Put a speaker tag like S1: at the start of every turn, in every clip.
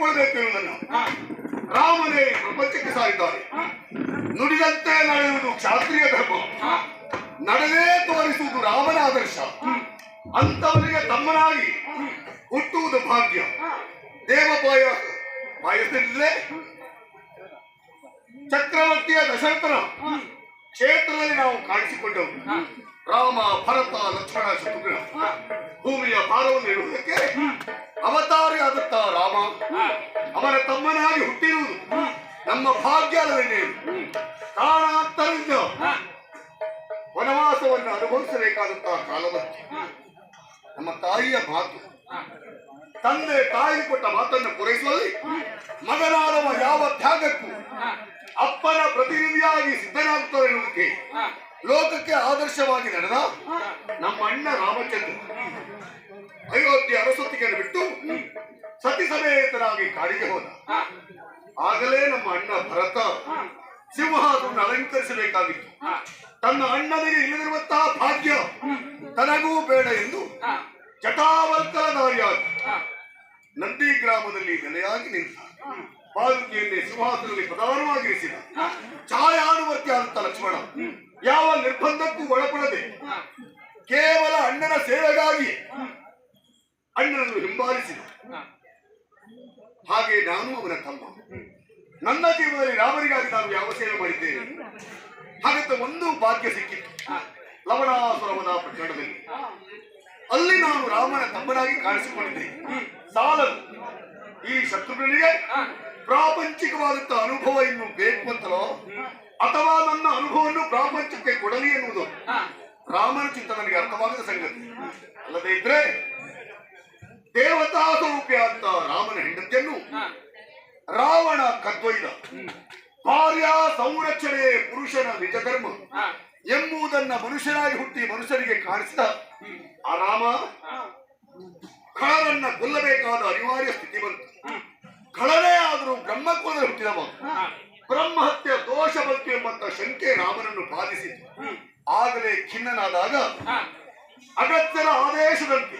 S1: ನಡ್ಕೊಳ್ಬೇಕೆನ್ನುವುದನ್ನು ರಾಮನೇ ಪ್ರಪಂಚಕ್ಕೆ ಸಾರಿದ್ದಾರೆ. ನುಡಿದಂತೆ ನಡೆಯುವುದು ಕ್ಷಾತ್ರಿಯ ಧರ್ಮ. ನಡೆದೇ ತೋರಿಸುವುದು ರಾಮನ ಆದರ್ಶ. ಅಂತವರಿಗೆ ತಮ್ಮನಾಗಿ ಹುಟ್ಟುವುದು ಭಾಗ್ಯ. ದೇವಪಾಯ ಪಾಯಸದಿದ್ದರೆ ಚಕ್ರವರ್ತಿಯ ದಶರಥನ ಕ್ಷೇತ್ರದಲ್ಲಿ ನಾವು ಕಾಣಿಸಿಕೊಂಡವು. ರಾಮ ಭರತ ಲಕ್ಷ್ಮಣ ಶತ್ರುಘ್ನ ಭೂಮಿಯ ಭಾರವನ್ನು ಇಡುವುದಕ್ಕೆ ಅವತಾರಿಯಾದತ್ತ ರಾಮ? ಅವನ ತಮ್ಮನಾಗಿ ಹುಟ್ಟಿರುವುದು ನಮ್ಮ ಭಾಗ್ಯದವನ್ನೇ ಕಾರಣಾಂತರಿಂದ ವನವಾಸವನ್ನು ಅನುಭವಿಸಬೇಕಾದಂತಹ ಕಾಲವತ್ತು ನಮ್ಮ ತಾಯಿಯ ಮಾತು. ತಂದೆ ತಾಯಿ ಕೊಟ್ಟ ಮಾತನ್ನು ಪೂರೈಸುವಲ್ಲಿ ಮಗನಾದವ ಯಾವ ತ್ಯಾಗಕ್ಕೂ ಅಪ್ಪನ ಪ್ರತಿನಿಧಿಯಾಗಿ ಸಿದ್ಧನಾಗುತ್ತಾರೆ ಎನ್ನುವುದಕ್ಕೆ ಲೋಕಕ್ಕೆ ಆದರ್ಶವಾಗಿ ನಡೆದ ನಮ್ಮ ಅಣ್ಣ ರಾಮಚಂದ್ರ. ಅಯೋಧ್ಯೆ ಅರಸೊತ್ತಿಗೆಯನ್ನು ಬಿಟ್ಟು ಸತಿ ಸಮೇತನಾಗಿ ಕಾಡಿಗೆ ಹೋದ. ಆಗಲೇ ನಮ್ಮ ಅಣ್ಣ ಭರತ ಸಿಂಹಾಸನ ಅಲಂಕರಿಸಬೇಕಾಗಿತ್ತು. ತನ್ನ ಅಣ್ಣನಿಗೆ ಇಲ್ಲದಿರುವಂತಹ ಭಾಗ್ಯ ತನಗೂ ಬೇಡ ಎಂದು ಜಟಾವಲ್ಕಲಧಾರಿಯಾಗಿ ನಂದಿ ಗ್ರಾಮದಲ್ಲಿ ನೆಲೆಯಾಗಿ ನಿಂತ ಪಾದುಕೆಯನ್ನೇ ಸಿಂಹಾಸನದಲ್ಲಿ ಪ್ರಧಾನವಾಗಿರಿಸಿದ ಛಾಯಾನುವರ್ತಿ ಅಂತ ಲಕ್ಷ್ಮಣ ಯಾವ ನಿರ್ಬಂಧಕ್ಕೂ ಒಳಪಡದೆ ಕೇವಲ ಅಣ್ಣನ ಸೇವೆಗಾಗಿ ಅಣ್ಣನನ್ನು ಹಿಂಬಾಲಿಸಿದ ಹಾಗೆ ನಾನು ಅವನ ತಮ್ಮ. ನನ್ನ ಜೀವನದಲ್ಲಿ ರಾಮರಿಗಾಗಿ ನಾನು ಯಾವ ಸೇವೆ ಮಾಡಿದ್ದೇನೆ? ಹಾಗಂತ ಒಂದು ಭಾಗ್ಯ ಸಿಕ್ಕಿತ್ತು. ಲವಣಾಸುರವನ ಪ್ರಕರಣದಲ್ಲಿ. ಅಲ್ಲಿ ನಾನು ರಾಮನ ತಮ್ಮನಾಗಿ ಕಾಣಿಸಿಕೊಂಡಿದ್ದೆ. ಸಾಲದು. ಈ ಶತ್ರುಗಳಿಗೆ ಪ್ರಾಪಂಚಿಕವಾದಂತಹ ಅನುಭವ ಇನ್ನು ಬೇಕು ಅಂತಲೋ? ಅಥವಾ ನನ್ನ ಅನುಭವವನ್ನು ಪ್ರಾಪಂಚಕ್ಕೆ ಕೊಡಲಿ ಎನ್ನುವುದು? ರಾಮನ ಚಿಂತ ನನಗೆ ಅರ್ಥವಾಗದ ಸಂಗತಿ. ಅಲ್ಲದೆ ಇದ್ರೆ ದೇವತಾ ಸ್ವರೂಪಿ ಅಂತ ರಾಮನ ಹೆಂಡತಿಯನ್ನು ರಾವಣ ಕದ್ವೈದ. ಕಾರ್ಯ ಸಂರಕ್ಷಣೆ ಪುರುಷನ ನಿಜ ಧರ್ಮ ಎಂಬುದನ್ನ ಮನುಷ್ಯನಾಗಿ ಹುಟ್ಟಿ ಮನುಷ್ಯರಿಗೆ ಕಾಣಿಸಿದ ಆ ರಾಮ ಖಳರನ್ನ ಕೊಲ್ಲಬೇಕಾದ ಅನಿವಾರ್ಯ ಸ್ಥಿತಿ ಬಂತು. ಖಳನೇ ಆದರೂ ಬ್ರಹ್ಮಕೋದಲ್ಲಿ ಹುಟ್ಟಿದವ. ಬ್ರಹ್ಮಹತ್ಯೆ ದೋಷ ಬಂತು ಎಂಬಂತ ಶಂಕೆ ರಾಮನನ್ನು ಬಾಧಿಸಿತು. ಆಗಲೇ ಖಿನ್ನನಾದಾಗ ಅಗತ್ಯದ ಆದೇಶದಂತೆ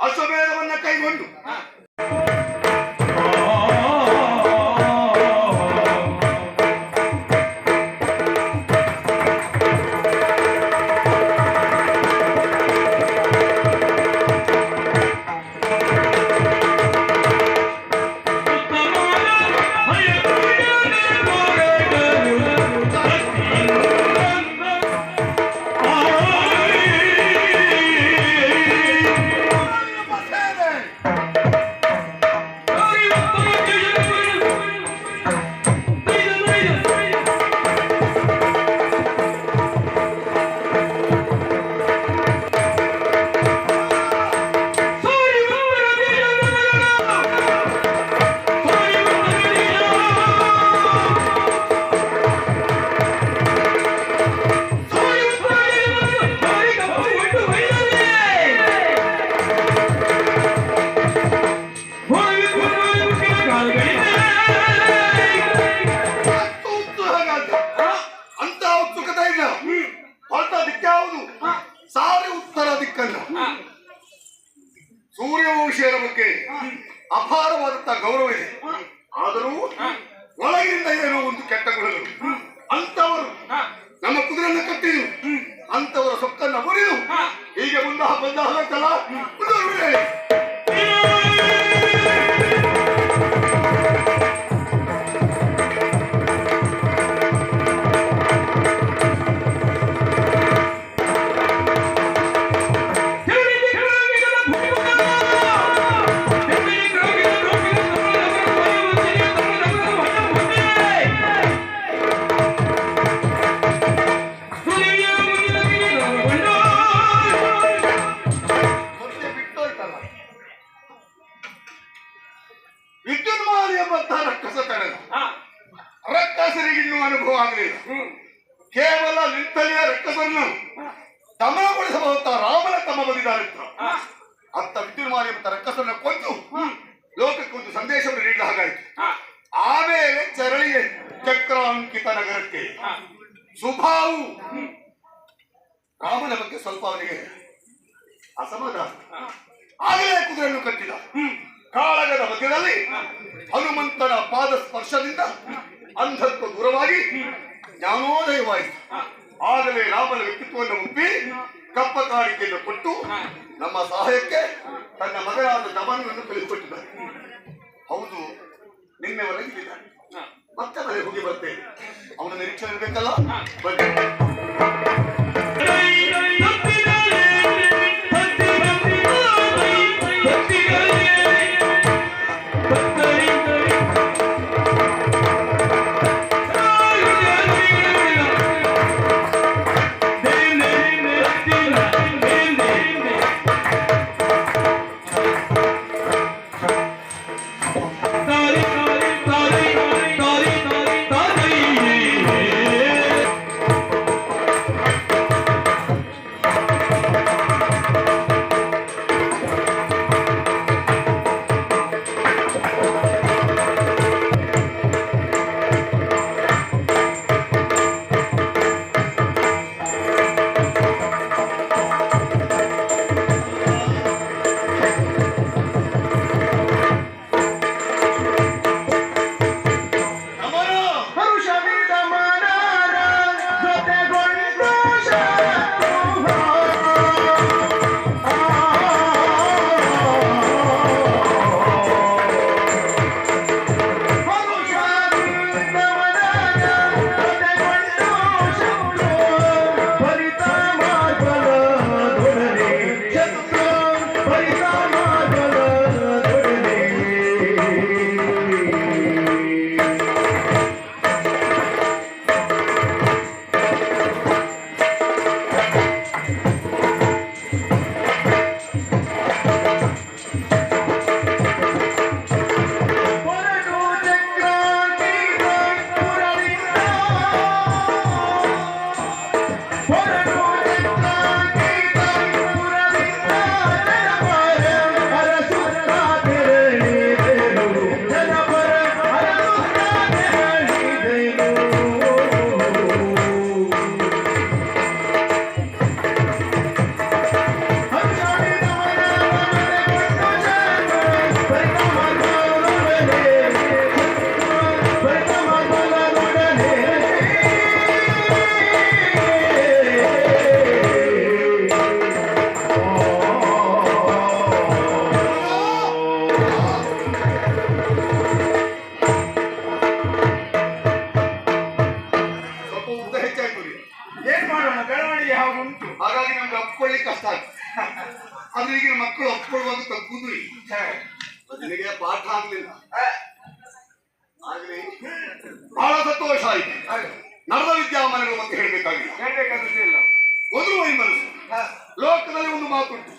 S1: ಅಶ್ವಮೇಧವನ್ನ ಕೈಗೊಂಡು ಅಂತ ಚರಳಿಗೆ ಚಕ್ರಾಂಕಿತ ನಗರಕ್ಕೆ. ಸುಭಾವು. ರಾಮನ ಬಗ್ಗೆ ಸ್ವಲ್ಪ ಅವನಿಗೆ ಅಸಮಾಧಾನ. ಆಗಲೇ ಕುದುರೆಯನ್ನು ಕಟ್ಟಿದ. ಕಾಳಗದ ಮಧ್ಯದಲ್ಲಿ ಹನುಮಂತನ ಪಾದ ಸ್ಪರ್ಶದಿಂದ ಅಂಧತ್ವ ದೂರವಾಗಿ ಜ್ಞಾನೋದಯವಾಯಿತು. ಆಗಲೇ ರಾಮನ ವ್ಯಕ್ತಿತ್ವವನ್ನು ಒಪ್ಪಿ ಕಪ್ಪ ಕಾಣಿಕೆಯನ್ನು ಕೊಟ್ಟು ನಮ್ಮ ಸಹಾಯಕ್ಕೆ ತನ್ನ ಮಗನಾದ ದಮನವನ್ನು ಕಳಿಸಿಕೊಟ್ಟಿದ್ದಾರೆ ಹೌದು ನಿನ್ನೆವರೆಗೆ ಇದ್ದಾನೆ ಮತ್ತೆ ಮನೆಗೆ ಹೋಗಿ ಬರ್ತೇನೆ. ಅವನ ನಿರೀಕ್ಷೆ ಇರಬೇಕಲ್ಲ? ಬನ್ನಿ. ನಿನಗೆ ಪಾಠ ಆಗ್ಲಿಲ್ಲ. ಆಗ್ಲಿ. ಬಹಳ ಸಂತೋಷ ಆಯ್ತು. ನಡೆದ ವಿದ್ಯಾಮಾನಗಳು ಅಂತ ಹೇಳ್ಬೇಕಾಗಿಲ್ಲ.
S2: ಹೇಳ್ಬೇಕಾಗಿಲ್ಲ
S1: ಒಂದು ವೈ ಮನಸ್ಸು. ಲೋಕದಲ್ಲಿ ಒಂದು ಮಾತುಂಟು.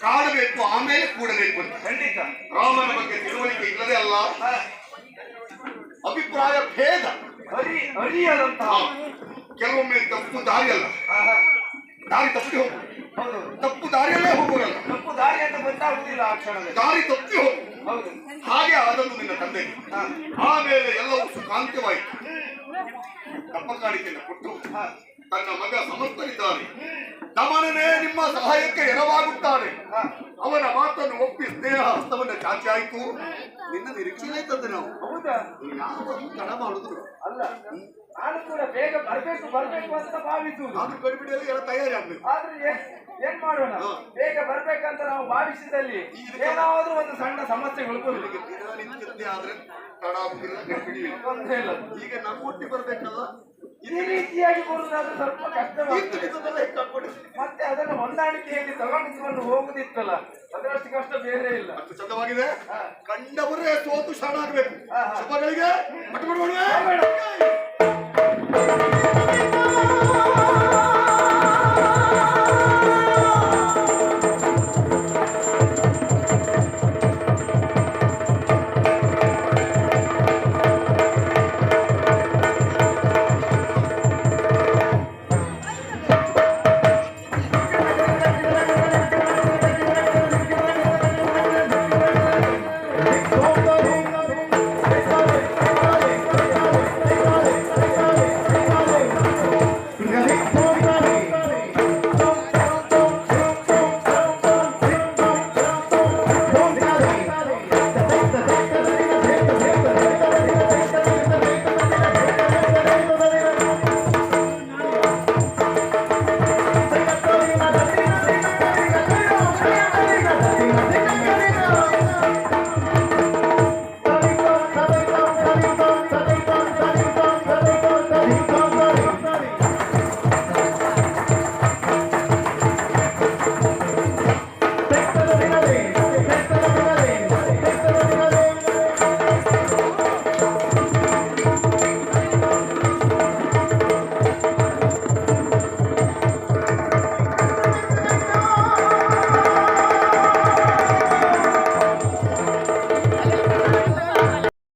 S1: ಕಾಡಬೇಕು ಆಮೇಲೆ ಕೂಡಬೇಕು ಅಂತ
S2: ಖಂಡಿತ.
S1: ರಾಮನ ಬಗ್ಗೆ ತಿಳುವಳಿಕೆ ಇಲ್ಲದೆ ಅಲ್ಲ. ಅಭಿಪ್ರಾಯ ಭೇದ.
S2: ಹರಿ ಹರಿಯಾದಂತಹ
S1: ಕೆಲವೊಮ್ಮೆ ತಪ್ಪು ದಾರಿ ಅಲ್ಲ.
S2: ಆಹಾ.
S1: ದಾರಿ ತಪ್ಪಿ ಹೋಗು
S2: ಹೌದು.
S1: ತಪ್ಪು ದಾರಿಯಲ್ಲೇ ಹೋಗೋರಲ್ಲ
S2: ತಪ್ಪು ದಾರಿ ಅಂತ ಗೊತ್ತಾಗುದಿಲ್ಲ ಆ ಕ್ಷಣದಲ್ಲಿ.
S1: ದಾರಿ ತಪ್ಪಿ ಹೋಗು ಹಾಗೆ ಆದದ್ದು ನಿನ್ನ
S2: ತಂದೆ
S1: ಆಮೇಲೆ ಎಲ್ಲವೂ ಸುಖಾಂತ್ಯವಾಯಿತು ಕಪ್ಪ ಕಾಣಿಕೆಯನ್ನು ಕೊಟ್ಟು. ತನ್ನ ಮಗ ಸಮರ್ಥನಿದ್ದಾನೆ. ದಮನನೇ ನಿಮ್ಮ ಸಹಾಯಕ್ಕೆ ಎರವಾಗುತ್ತಾನೆ. ಅವನ ಮಾತನ್ನು ಒಪ್ಪಿ ಸ್ನೇಹ ಹಸ್ತವನ್ನು ಚಾಚಿ ಆಯಿತು ನಿನ್ನ ನಿರೀಕ್ಷೆಯೇ ತಂದೆ ನಾವು. ತಡ ಮಾಡುದು
S2: ಅಲ್ಲ ನಾನು ಕೂಡ ಬೇಗ ಬರ್ಬೇಕು ಬರ್ಬೇಕು ಅಂತ ಭಾವಿಸುವುದು.
S1: ಅದು ಗಡಿಬಿಡಿಯಲ್ಲಿ ಎಲ್ಲ ತಯಾರಿ ಆಗ್ಬೇಕು.
S2: ಆದ್ರೆ ಏನ್ ಮಾಡೋಣ. ಬೇಗ ಬರ್ಬೇಕಂತ ನಾವು ಭಾವಿಸಿದಲ್ಲಿ ಏನಾದ್ರೂ ಒಂದು ಸಣ್ಣ ಸಮಸ್ಯೆ
S1: ಈಗ ದಿನನಿತ್ಯದ್ದೇ ಆದ್ರೆ ತಡ ಆಗುದಿಲ್ಲ ಗಡಿಬಿಡಿ ಇಲ್ಲ.
S2: ತೊಂದ್ರೆ ಇಲ್ಲ.
S1: ಈಗ ನಮ್ಮ ಒಟ್ಟಿಗೆ ಬರ್ಬೇಕಲ್ಲ?
S2: ಈ ರೀತಿಯಾಗಿ ಬರುವುದಾದ್ರೆ ಸ್ವಲ್ಪ
S1: ಕಟ್ಕೊಡಿ
S2: ಮತ್ತೆ ಅದನ್ನು ಹೊಂದಾಣಿಕೆಯಲ್ಲಿ ತಗೊಂಡಿಕೊಂಡು ಹೋಗುದಿತ್ತಲ್ಲ. ಅದರಷ್ಟು ಕಷ್ಟ ಬೇರೆ ಇಲ್ಲ.
S1: ಅಷ್ಟು ಚಂದವಾಗಿದೆ. ಕಂಡವರೇ ಸೋತು ಶರಣಾಗಬೇಕು. ಶುಭಗಳಿಗೆ
S2: ಮಟ್ಟ